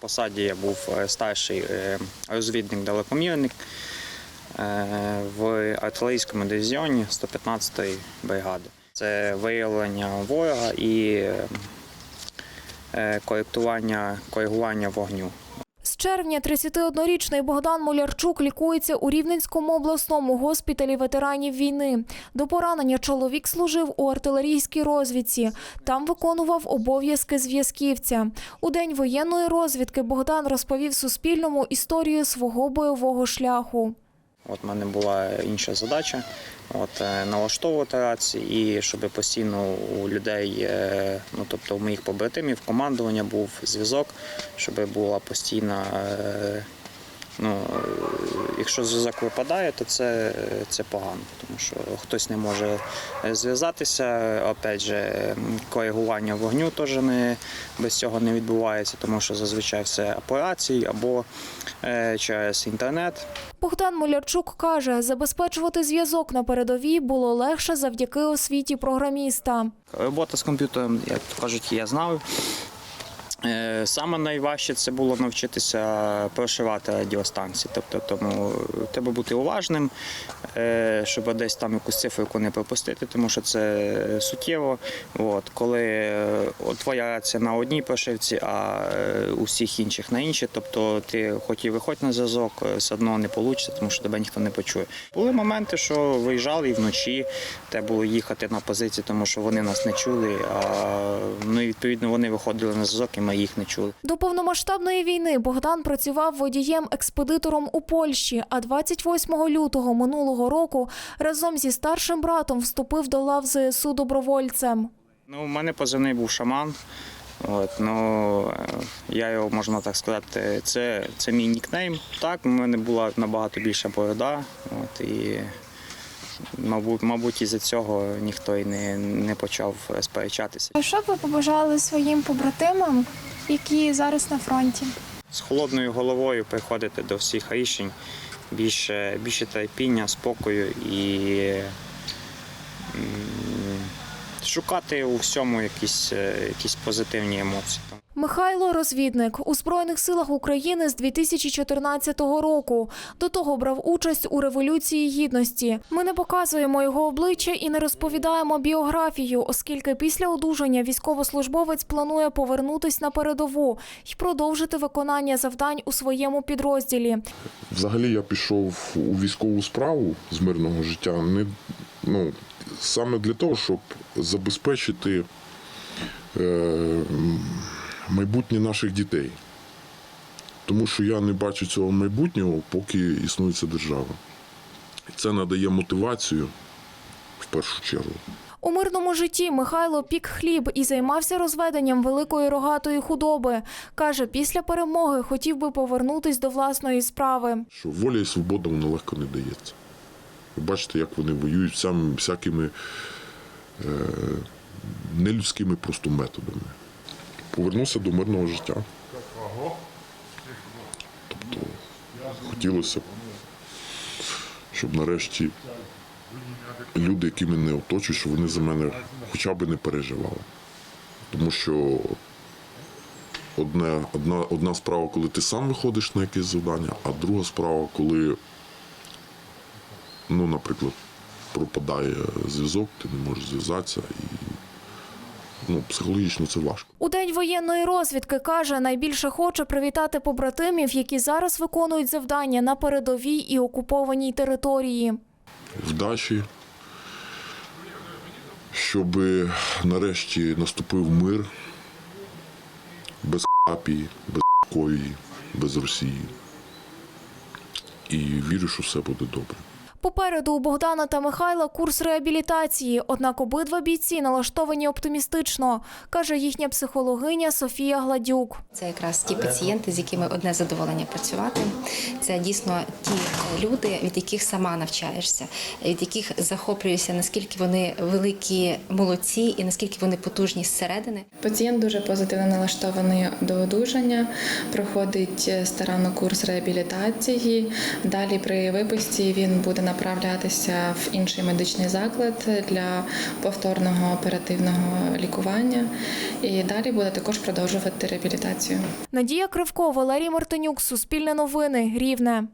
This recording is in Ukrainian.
По посаді я був е, старший е, розвідник-далекомірник е, в артилерійському дивізіоні 115-ї бригади. Це виявлення ворога і коректування, коригування вогню. Червня 31-річний Богдан Молярчук лікується у Рівненському обласному госпіталі ветеранів війни. До поранення чоловік служив у артилерійській розвідці. Там виконував обов'язки зв'язківця. У день воєнної розвідки Богдан розповів Суспільному історію свого бойового шляху. От в мене була інша задача от, е, налаштовувати рації і щоб постійно у людей, е, ну тобто у моїх побратимів, командування був зв'язок, щоб була постійна. Ну, якщо зв'язок випадає, то це, це погано, тому що хтось не може зв'язатися. Опять же, коригування вогню теж не без цього не відбувається, тому що зазвичай все операції або е, через інтернет, Богдан Молярчук каже, забезпечувати зв'язок на передовій було легше завдяки освіті програміста. Робота з комп'ютером, як то кажуть, я знав. Е, Саме найважче це було навчитися прошивати радіостанції. Тобто, тому треба бути уважним, е, щоб десь там якусь циферку не пропустити, тому що це суттєво. От, коли е, твоя рація на одній прошивці, а у всіх інших на іншій, тобто ти хоч і виходь на зв'язок, все одно не вийде, тому що тебе ніхто не почує. Були моменти, що виїжджали і вночі, треба було їхати на позиції, тому що вони нас не чули. А ну і відповідно вони виходили на зв'язок, і ми їх не чули. До повномасштабної війни Богдан працював водієм-експедитором у Польщі, а 28 лютого минулого року разом зі старшим братом вступив до лав ЗСУ добровольцем. Ну, у мене позивний був шаман. От, ну, я його можна так сказати, це, це мій нікнейм. Так, у мене була набагато більша борода. От, і, мабуть, мабуть, із-за цього ніхто і не, не почав сперечатися. А що б ви побажали своїм побратимам, які зараз на фронті? З холодною головою приходити до всіх рішень, більше, більше терпіння, спокою і шукати у всьому якісь, е, якісь позитивні емоції. Михайло розвідник у Збройних силах України з 2014 року. До того брав участь у революції гідності. Ми не показуємо його обличчя і не розповідаємо біографію, оскільки після одужання військовослужбовець планує повернутись на передову і продовжити виконання завдань у своєму підрозділі. Взагалі я пішов у військову справу з мирного життя не ну, саме для того, щоб забезпечити е, майбутнє наших дітей. Тому що я не бачу цього майбутнього, поки існує ця держава. І це надає мотивацію в першу чергу. У мирному житті Михайло пік хліб і займався розведенням великої рогатої худоби. Каже, після перемоги хотів би повернутись до власної справи. що воля і свобода вона легко не дається. Ви бачите, як вони воюють всям, всякими е, нелюдськими просто методами. Повернувся до мирного життя. Тобто хотілося б, щоб нарешті люди, які мене оточують, щоб вони за мене хоча б не переживали. Тому що одне, одна, одна справа, коли ти сам виходиш на якесь завдання, а друга справа, коли, ну, наприклад, пропадає зв'язок, ти не можеш зв'язатися і ну, психологічно це важко. У день воєнної розвідки каже, найбільше хоче привітати побратимів, які зараз виконують завдання на передовій і окупованій території. Вдачі, щоб нарешті наступив мир без хапії, без ковії, без Росії. І вірю, що все буде добре. Попереду у Богдана та Михайла курс реабілітації, однак обидва бійці налаштовані оптимістично, каже їхня психологиня Софія Гладюк. Це якраз ті пацієнти, з якими одне задоволення працювати. Це дійсно ті люди, від яких сама навчаєшся, від яких захоплюєшся, наскільки вони великі молодці і наскільки вони потужні зсередини. Пацієнт дуже позитивно налаштований до одужання, проходить старанно курс реабілітації. Далі при виписці він буде направлятися в інший медичний заклад для повторного оперативного лікування. І далі буде також продовжувати реабілітацію. Надія Кривко, Валерій Мартинюк, Суспільне новини, Рівне.